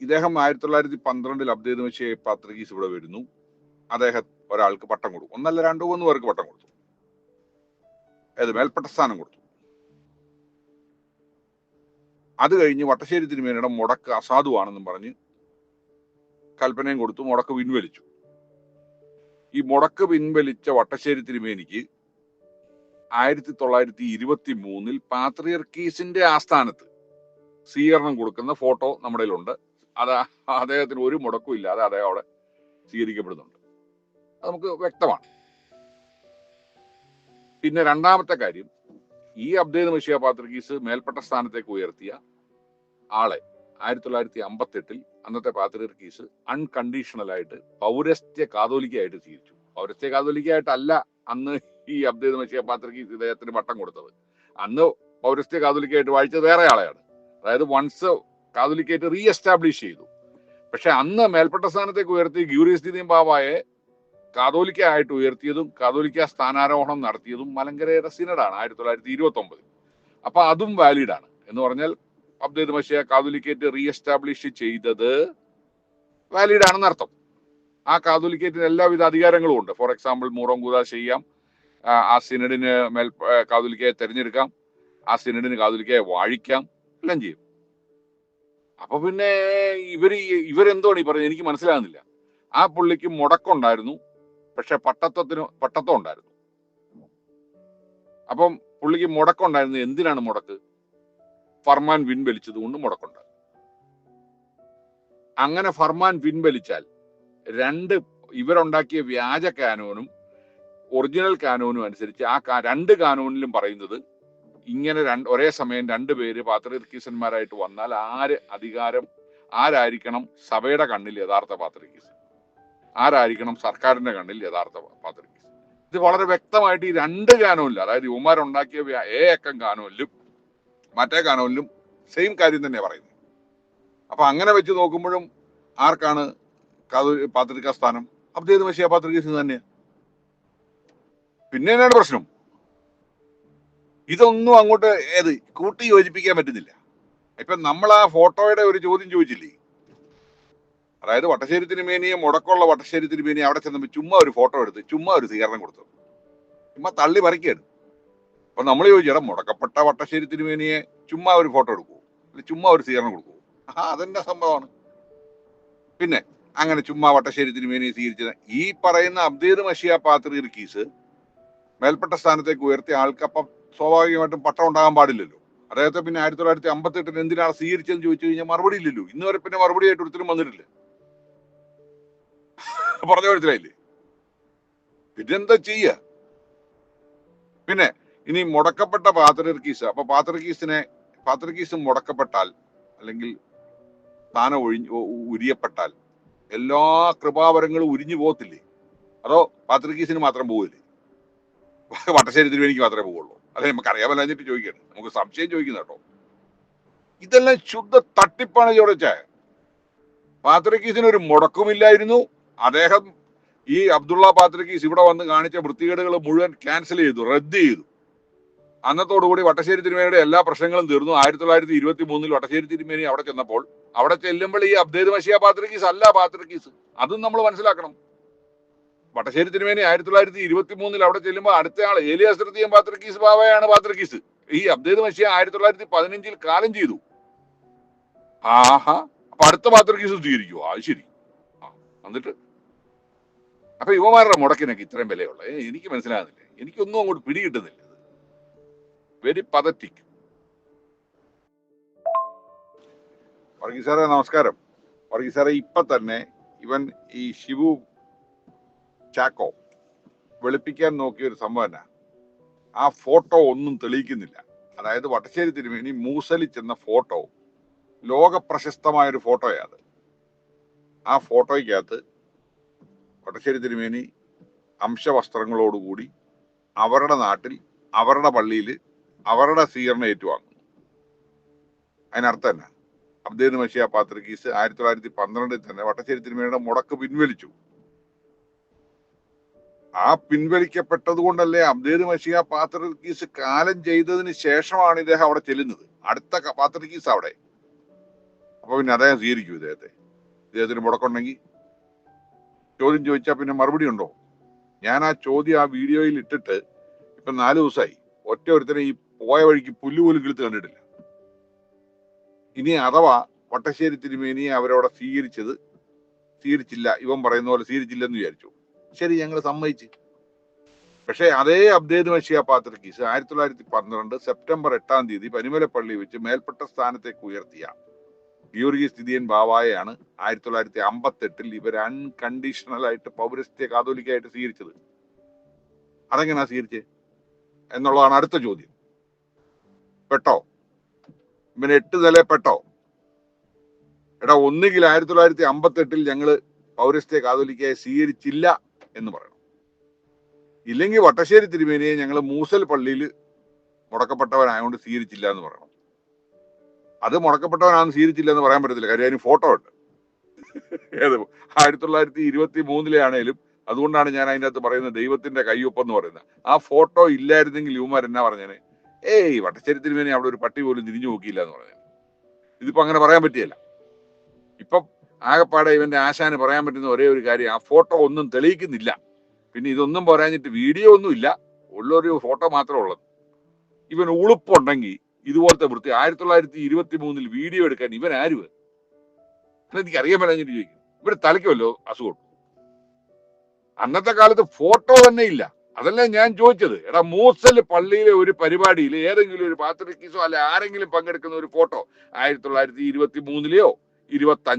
ഇദ്ദേഹം ആയിരത്തി തൊള്ളായിരത്തി പന്ത്രണ്ടിൽ അബ്ദേദ് മഷേ പാത്രികീസ് ഇവിടെ വരുന്നു. അദ്ദേഹം ഒരാൾക്ക് പട്ടം കൊടുക്കും ഒന്നല്ല രണ്ടു മൂന്ന് പേർക്ക് പട്ടം കൊടുത്തു. ഏത് മേൽപ്പെട്ട സ്ഥാനം കൊടുത്തു. അത് കഴിഞ്ഞ് വട്ടശ്ശേരി തിരുമേനിയുടെ മുടക്ക് അസാധുവാണെന്നും പറഞ്ഞ് കൽപ്പനയും കൊടുത്തു മുടക്ക് പിൻവലിച്ചു. ഈ മുടക്ക് പിൻവലിച്ച വട്ടശ്ശേരി തിരുമേനിക്ക് ആയിരത്തി തൊള്ളായിരത്തി ഇരുപത്തി മൂന്നിൽ പാത്രിയർക്കീസിന്റെ ആസ്ഥാനത്ത് സ്വീകരണം കൊടുക്കുന്ന ഫോട്ടോ നമ്മുടെ ഉണ്ട് അത് അദ്ദേഹത്തിന് ഒരു മുടക്കും ഇല്ലാതെ അദ്ദേഹം അവിടെ സ്വീകരിക്കപ്പെടുന്നുണ്ട്. അത് നമുക്ക് വ്യക്തമാണ്. പിന്നെ രണ്ടാമത്തെ കാര്യം ഈ അബ്ദേദ് മഷിയ പാത്രികീസ് മേൽപ്പെട്ട സ്ഥാനത്തേക്ക് ഉയർത്തിയ ആളെ ആയിരത്തി തൊള്ളായിരത്തി അമ്പത്തി എട്ടിൽ അന്നത്തെ പാത്രികീസ് അൺകണ്ടീഷണൽ ആയിട്ട് പൗരസ്ത്യ കാതോലിക്കായിട്ട് സ്വീകരിച്ചു. പൗരസ്ത്യ കാതോലിക്കായിട്ടല്ല അന്ന് ഈ അബ്ദേദ് മഷിയ പാത്രികീസ് ഇദ്ദേഹത്തിന് വട്ടം കൊടുത്തത്. അന്ന് പൗരസ്ത്യ കാതോലിക്കായിട്ട് വായിച്ചത് വേറെ ആളെയാണ്. അതായത് വൺസ് കാതോലിക്കായിട്ട് റീ എസ്റ്റാബ്ലിഷ് ചെയ്തു. പക്ഷെ അന്ന് മേൽപ്പെട്ട സ്ഥാനത്തേക്ക് ഉയർത്തി ഗ്യൂറിയസ് ദിദീം ബാബായെ കാതോലിക്ക ആയിട്ട് ഉയർത്തിയതും കാതോലിക്ക സ്ഥാനാരോഹണം നടത്തിയതും മലങ്കരയുടെ സിനഡാണ് ആയിരത്തി തൊള്ളായിരത്തി ഇരുപത്തി ഒമ്പതിൽ അപ്പൊ അതും വാലിഡാണ് എന്ന് പറഞ്ഞാൽ അബ്ദേദ് മഷിയ കാതോലിക്കേറ്റ് റീ എസ്റ്റാബ്ലിഷ് ചെയ്തത് വാലിഡ് ആണെന്ന് അർത്ഥം. ആ കാതോലിക്കേറ്റിന് എല്ലാവിധ അധികാരങ്ങളും ഉണ്ട്. ഫോർ എക്സാമ്പിൾ മൂറം കൂതാ ചെയ്യാം. ആ, സിനഡിന് മേൽ കാതോലിക്കയെ തെരഞ്ഞെടുക്കാം. ആ സിനഡിന് കാതോലിക്കയെ വാഴിക്കാം. എല്ലാം ചെയ്യും. അപ്പൊ പിന്നെ ഇവർ ഇവരെന്തോണ് ഈ പറഞ്ഞു എനിക്ക് മനസ്സിലാകുന്നില്ല. ആ പുള്ളിക്ക് മുടക്കുണ്ടായിരുന്നു. പക്ഷെ പട്ടത്വത്തിന് പട്ടത്വം ഉണ്ടായിരുന്നു. അപ്പം പുള്ളിക്ക് മുടക്കുണ്ടായിരുന്നു. എന്തിനാണ് മുടക്ക്? ഫർമാൻ പിൻവലിച്ചത് കൊണ്ട് മുടക്കുണ്ടായി അങ്ങനെ ഫർമാൻ പിൻവലിച്ചാൽ രണ്ട് ഇവരുണ്ടാക്കിയ വ്യാജ കാനോനും ഒറിജിനൽ കാനോനും അനുസരിച്ച് ആ രണ്ട് കാനോനിലും പറയുന്നത് ഇങ്ങനെ രണ്ട് ഒരേ സമയം രണ്ടുപേര് പാത്രികീസന്മാരായിട്ട് വന്നാൽ ആര് അധികാരം ആരായിരിക്കണം സഭയുടെ കണ്ണിൽ യഥാർത്ഥ പാത്രികീസ്? ആരായിരിക്കണം സർക്കാരിന്റെ കണ്ണിൽ യഥാർത്ഥ പാത്രികീസ്? ഇത് വളരെ വ്യക്തമായിട്ട് ഈ രണ്ട് കാനോനിലും അതായത് ഉണ്ടാക്കിയ ഏ അക്കം കാനോനിലും മറ്റേ കാനോനിലും സെയിം കാര്യം തന്നെ പറയുന്നത്. അപ്പൊ അങ്ങനെ വെച്ച് നോക്കുമ്പോഴും ആർക്കാണ് പാത്രിക സ്ഥാനം അബ്ദേദ് മഷിയ പാത്രികീസ് തന്നെയാണ് പിന്നെ എന്നാണ് പ്രശ്നം? ഇതൊന്നും അങ്ങോട്ട് ഏത് കൂട്ടി യോജിപ്പിക്കാൻ പറ്റുന്നില്ല. ഇപ്പൊ നമ്മൾ ആ ഫോട്ടോയുടെ ഒരു ചോദ്യം ചോദിച്ചില്ലേ? അതായത് വട്ടശ്ശേരി തിരുമേനിയെ മുടക്കമുള്ള വട്ടശ്ശേരി തിരുമേനി അവിടെ ചെന്നപ്പോൾ ചുമ്മാ ഒരു ഫോട്ടോ എടുത്ത് ചുമ്മാ ഒരു സ്വീകരണം കൊടുത്തു. ചുമ്മാ തള്ളി പറിക്കുകയാണ് അപ്പൊ നമ്മൾ ചോദിച്ചാൽ മുടക്കപ്പെട്ട വട്ടശ്ശേരി തിരുമേനിയെ ചുമ്മാ ഒരു ഫോട്ടോ എടുക്കൂ അല്ലെ ചുമ്മാ ഒരു സ്വീകരണം കൊടുക്കൂ ആ അതെന്നെ സംഭവമാണ്. പിന്നെ അങ്ങനെ ചുമ്മാ വട്ടശ്ശേരി തിരുമേനിയെ സ്വീകരിച്ചത്. ഈ പറയുന്ന അബ്ദീർ മഷിയ പാത്രീർ കീസ് മേൽപ്പെട്ട സ്ഥാനത്തേക്ക് ഉയർത്തിയ ആൾക്കപ്പം സ്വാഭാവികമായിട്ടും പട്ടം ഉണ്ടാകാൻ പാടില്ലല്ലോ. അദ്ദേഹത്തെ പിന്നെ ആയിരത്തി തൊള്ളായിരത്തി അമ്പത്തി എട്ടിൽ എന്തിനാണ് സ്വീകരിച്ചതെന്ന് ചോദിച്ചു കഴിഞ്ഞാൽ മറുപടി ഇല്ലല്ലോ. ഇന്ന് വരെ പിന്നെ മറുപടി ആയിട്ട് ഒരുത്തരും വന്നിട്ടില്ല. പറഞ്ഞ മനസ്സിലായില്ലേ? പിന്നെന്താ ചെയ്യ? പിന്നെ ഇനി മുടക്കപ്പെട്ട പാത്രക്കീസ് അപ്പൊ പാത്രക്കീസിനെ പാത്രക്കീസ് മുടക്കപ്പെട്ടാൽ അല്ലെങ്കിൽ സ്ഥാനം ഒഴിഞ്ഞ് ഉരിയപ്പെട്ടാൽ എല്ലാ കൃപാവരങ്ങളും ഉരിഞ്ഞു പോകത്തില്ലേ? അതോ പാത്രക്കീസിന് മാത്രം പോകില്ലേ വട്ടശ്ശേരി തിരുവേനിക്ക് മാത്രമേ പോവുള്ളൂ. അല്ലെ നമുക്ക് അറിയാമല്ലോ എന്നിട്ട് ചോദിക്കണം. നമുക്ക് സംശയം ചോദിക്കുന്ന കേട്ടോ. ഇതെല്ലാം ശുദ്ധ തട്ടിപ്പാണ് ചോദിച്ചേ പാത്രക്കീസിന് ഒരു മുടക്കുമില്ലായിരുന്നു. അദ്ദേഹം ഈ അബ്ദുള്ള പാത്രക്കീസ് ഇവിടെ വന്ന് കാണിച്ച വൃത്തികേടുകൾ മുഴുവൻ ക്യാൻസൽ ചെയ്തു റദ്ദ് ചെയ്തു. അന്നത്തോടുകൂടി വട്ടശ്ശേരി തിരുമേനിയുടെ എല്ലാ പ്രശ്നങ്ങളും തീർന്നു. ആയിരത്തി തൊള്ളായിരത്തി ഇരുപത്തി മൂന്നിൽ വട്ടശ്ശേരി തിരുമേനി അവിടെ ചെന്നപ്പോൾ അവിടെ ചെല്ലുമ്പോൾ ഈ അബ്ദേദ് മഷിയ പാത്രക്കീസ് അല്ല പാത്രക്കീസ്. അതും നമ്മൾ മനസ്സിലാക്കണം. വട്ടശ്ശേരി തിരുമേനി ആയിരത്തി തൊള്ളായിരത്തി ഇരുപത്തി മൂന്നിൽ അവിടെ ചെല്ലുമ്പോൾ അടുത്ത ആൾ ഏലിയ തൃതീയം പാത്രക്കീസ് ബാബയാണ് പാത്രക്കീസ്. ഈ അബ്ദേദ് മഷിയ ആയിരത്തി തൊള്ളായിരത്തി പതിനഞ്ചിൽ കാലം ചെയ്തു. ആഹാ. അപ്പൊ അടുത്ത പാത്രക്കീസ് സ്വീകരിക്കുമോ അത് ശരി. എന്നിട്ട്? അപ്പൊ യുവമാരുടെ മുടക്കിനൊക്കെ ഇത്രയും വിലയുള്ള. എനിക്ക് മനസ്സിലാകുന്നില്ല. എനിക്കൊന്നും അങ്ങോട്ട് പിടികിട്ടുന്നില്ല വെരി പതറ്റിക്. വർഗീസാറെ സാറേ നമസ്കാരം. വർഗീസാറെ സാറേ ഇപ്പൊ തന്നെ ഇവൻ ഈ ശിവു ചാക്കോ വെളുപ്പിക്കാൻ നോക്കിയ ഒരു സംഭവം ആ ഫോട്ടോ ഒന്നും തെളിയിക്കുന്നില്ല. അതായത് വട്ടശ്ശേരി തിരുമേനി മൂസലി ചെന്ന ഫോട്ടോ ലോക പ്രശസ്തമായ ഒരു ഫോട്ടോയാണ് അത്. ആ ഫോട്ടോയ്ക്കകത്ത് വട്ടശ്ശേരി തിരുമേനി അംശവസ്ത്രങ്ങളോടുകൂടി അവരുടെ നാട്ടിൽ അവരുടെ പള്ളിയിൽ അവരുടെ സ്വീകരണം ഏറ്റുവാങ്ങുന്നു. അതിനർത്ഥം എന്നാ? അബ്ദേദ് മഷിയ പാത്രക്കീസ് ആയിരത്തി തൊള്ളായിരത്തി പന്ത്രണ്ടിൽ തന്നെ വട്ടശ്ശേരി തിരുമേനിയുടെ മുടക്ക് പിൻവലിച്ചു. ആ പിൻവലിക്കപ്പെട്ടത് കൊണ്ടല്ലേ അബ്ദേദ് മഷിയ പാത്രീസ് കാലം ചെയ്തതിന് ശേഷമാണ് ഇദ്ദേഹം അവിടെ ചെല്ലുന്നത്. അടുത്ത പാത്രീസ് അവിടെ. അപ്പൊ പിന്നെ അദ്ദേഹം സ്വീകരിക്കും ഇദ്ദേഹത്തെ. ഇദ്ദേഹത്തിന് മുടക്കുണ്ടെങ്കിൽ ചോദ്യം ചോദിച്ചാൽ പിന്നെ മറുപടി ഉണ്ടോ? ഞാൻ ആ ചോദ്യം ആ വീഡിയോയിൽ ഇട്ടിട്ട് ഇപ്പൊ നാല് ദിവസമായി ഒറ്റ ഒരുത്തനെ ഈ പോയ വഴിക്ക് പുല്ലുപോലും കിളുത്ത് കണ്ടിട്ടില്ല. ഇനി അഥവാ വട്ടശ്ശേരി തിരുമേനിയെ അവരവിടെ സ്വീകരിച്ചത് സ്വീകരിച്ചില്ല. ഇവൻ പറയുന്ന പോലെ സ്വീകരിച്ചില്ലെന്ന് വിചാരിച്ചു. ശരി ഞങ്ങൾ സമ്മതിച്ചു. പക്ഷേ അതേ അബ്ദേദ് മഷിയ പാത്രക്കീസ് ആയിരത്തി തൊള്ളായിരത്തി പന്ത്രണ്ട് സെപ്റ്റംബർ എട്ടാം തീയതി പനിമലപ്പള്ളി വെച്ച് മേൽപ്പെട്ട സ്ഥാനത്തേക്ക് ഉയർത്തിയ ഗിയോർഗി സ്ഥിതിയൻ ബാവായാണ് ആയിരത്തി തൊള്ളായിരത്തി അമ്പത്തി എട്ടിൽ ഇവർ അൺകണ്ടീഷണൽ ആയിട്ട് പൗരസ്ത്യ കാതോലിക്കായിട്ട് സ്വീകരിച്ചത്. അതെങ്ങനെയാ സ്വീകരിച്ചത് എന്നുള്ളതാണ് അടുത്ത ചോദ്യം. പെട്ടോ? ഇവന് എട്ട് നില പെട്ടോ? എടാ ഒന്നുകിൽ ആയിരത്തി തൊള്ളായിരത്തി അമ്പത്തെട്ടിൽ ഞങ്ങൾ പൗരസ്ത്യ കാതോലിക്കയെ സ്വീകരിച്ചില്ല എന്ന് പറയണം. ഇല്ലെങ്കിൽ വട്ടശ്ശേരി തിരുമേനിയെ ഞങ്ങൾ മൂസൽ പള്ളിയിൽ മുടക്കപ്പെട്ടവനായതുകൊണ്ട് സ്വീകരിച്ചില്ല എന്ന് പറയണം. അത് മുടക്കപ്പെട്ടവനാണെന്ന് സ്വീകരിച്ചില്ല എന്ന് പറയാൻ പറ്റത്തില്ല. കാര്യം അതിന് ഫോട്ടോ ഉണ്ട്. ഏത് ആയിരത്തി തൊള്ളായിരത്തി ഇരുപത്തി മൂന്നിലെ ആണേലും അതുകൊണ്ടാണ് ഞാൻ അതിന്റെ അകത്ത് പറയുന്നത് ദൈവത്തിന്റെ കയ്യൊപ്പം എന്ന് പറയുന്നത്. ആ ഫോട്ടോ ഇല്ലായിരുന്നെങ്കിൽ യുവമാർ എന്നാ പറഞ്ഞേനെ? ഏയ് വട്ടശ്ശേരി തിരുമേനി അവിടെ ഒരു പട്ടി പോലും തിരിഞ്ഞു നോക്കിയില്ല എന്ന് പറഞ്ഞു ഇതിപ്പോ അങ്ങനെ പറയാൻ പറ്റിയല്ല. ഇപ്പം ആകപ്പാടെ ഇവന്റെ ആശാന് പറയാൻ പറ്റുന്ന ഒരേ ഒരു കാര്യം ആ ഫോട്ടോ ഒന്നും തെളിയിക്കുന്നില്ല. പിന്നെ ഇതൊന്നും പറയാഞ്ഞിട്ട് വീഡിയോ ഒന്നും ഇല്ല. ഉള്ളൊരു ഫോട്ടോ മാത്രമേ ഉള്ളത് ഇവൻ ഉളുപ്പുണ്ടെങ്കിൽ ഇതുപോലത്തെ വൃത്തി ആയിരത്തി തൊള്ളായിരത്തി ഇരുപത്തി മൂന്നിൽ വീഡിയോ എടുക്കാൻ ഇവൻ ആരുവ് എനിക്ക് അറിയാൻ പറ്റാഞ്ഞിട്ട് ചോദിക്കും ഇവർ തലയ്ക്കുമല്ലോ അസുഖം അന്നത്തെ കാലത്ത് ഫോട്ടോ തന്നെ ഇല്ല. അതല്ല ഞാൻ ചോദിച്ചത്. എടാ മൂസൽ പള്ളിയിലെ ഒരു പരിപാടിയിൽ ഏതെങ്കിലും ഒരു പാത്രക്കീസോ അല്ലെ ആരെങ്കിലും പങ്കെടുക്കുന്ന ഒരു ഫോട്ടോ ആയിരത്തി തൊള്ളായിരത്തി ഇരുപത്തി മൂന്നിലെയോ ഇരുപത്തി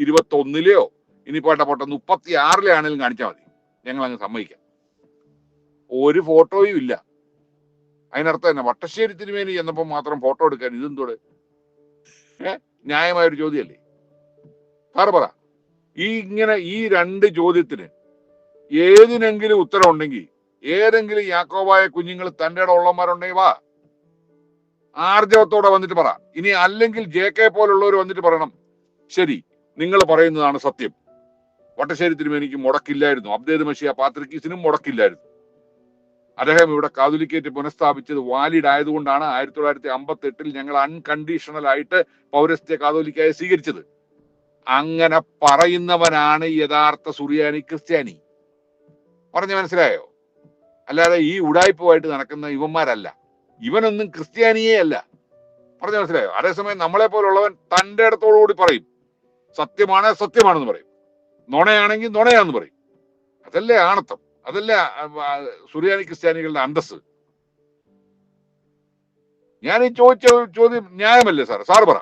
അഞ്ചിലെയോ ഇരുപത്തി ഒന്നിലെയോ ഇനി പോട്ടെ പോട്ടെ മുപ്പത്തി ആറിലെ ആണെങ്കിലും കാണിച്ചാൽ മതി. ഞങ്ങൾ അങ്ങ് സമ്മതിക്കാം. ഒരു ഫോട്ടോയും ഇല്ല. അതിനർത്ഥം തന്നെ വട്ടശ്ശേരി തിരുമേനി ചെന്നപ്പോൾ മാത്രം ഫോട്ടോ എടുക്കാൻ ഇതെന്തോടെ ന്യായമായൊരു ചോദ്യമല്ലേ? സാറ് പറ. ഈ ഇങ്ങനെ ഈ രണ്ട് ചോദ്യത്തിന് ഏതിനെങ്കിലും ഉത്തരം ഉണ്ടെങ്കിൽ ഏതെങ്കിലും യാക്കോബായ കുഞ്ഞുങ്ങൾ തന്റെ ഉള്ളവന്മാരുണ്ടെങ്കിൽ വാ. ആർജവത്തോടെ വന്നിട്ട് പറ. ഇനി അല്ലെങ്കിൽ ജെ കെ പോലുള്ളവർ വന്നിട്ട് പറയണം. ശരി. നിങ്ങൾ പറയുന്നതാണ് സത്യം. വട്ടശ്ശേരി തിരുമേനിക്ക് മുടക്കില്ലായിരുന്നു. അബ്ദേദ് മഷിയ പാത്രിക്കീസിനും മുടക്കില്ലായിരുന്നു. അദ്ദേഹം ഇവിടെ കാതുലിക്കേറ്റ് പുനഃസ്ഥാപിച്ചത് വാലിഡ് ആയതുകൊണ്ടാണ് ആയിരത്തി തൊള്ളായിരത്തി അമ്പത്തി എട്ടിൽ ഞങ്ങൾ അൺകണ്ടീഷണൽ ആയിട്ട് പൗരസ്ത്യ കാതോലിക്കായി സ്വീകരിച്ചത്. അങ്ങനെ പറയുന്നവനാണ് യഥാർത്ഥ സുറിയാനി ക്രിസ്ത്യാനി. പറഞ്ഞു മനസ്സിലായോ? അല്ലാതെ ഈ ഉടായ്പുമായിട്ട് നടക്കുന്ന ഇവന്മാരല്ല. ഇവനൊന്നും ക്രിസ്ത്യാനിയേ അല്ല. പറഞ്ഞു മനസ്സിലായോ? അതേസമയം നമ്മളെ പോലുള്ളവൻ തന്റെ ഇടത്തോടുകൂടി പറയും. സത്യമാണ് സത്യമാണെന്ന് പറയും. നുണയാണെങ്കിൽ നുണയാന്ന് പറയും. അതല്ലേ ആണത്തം? അതല്ലേ സുറിയാനി ക്രിസ്ത്യാനികളുടെ അന്തസ് ഞാൻ ഈ ചോദിച്ച ചോദ്യം ന്യായമല്ലേ സാർ സാർ പറ.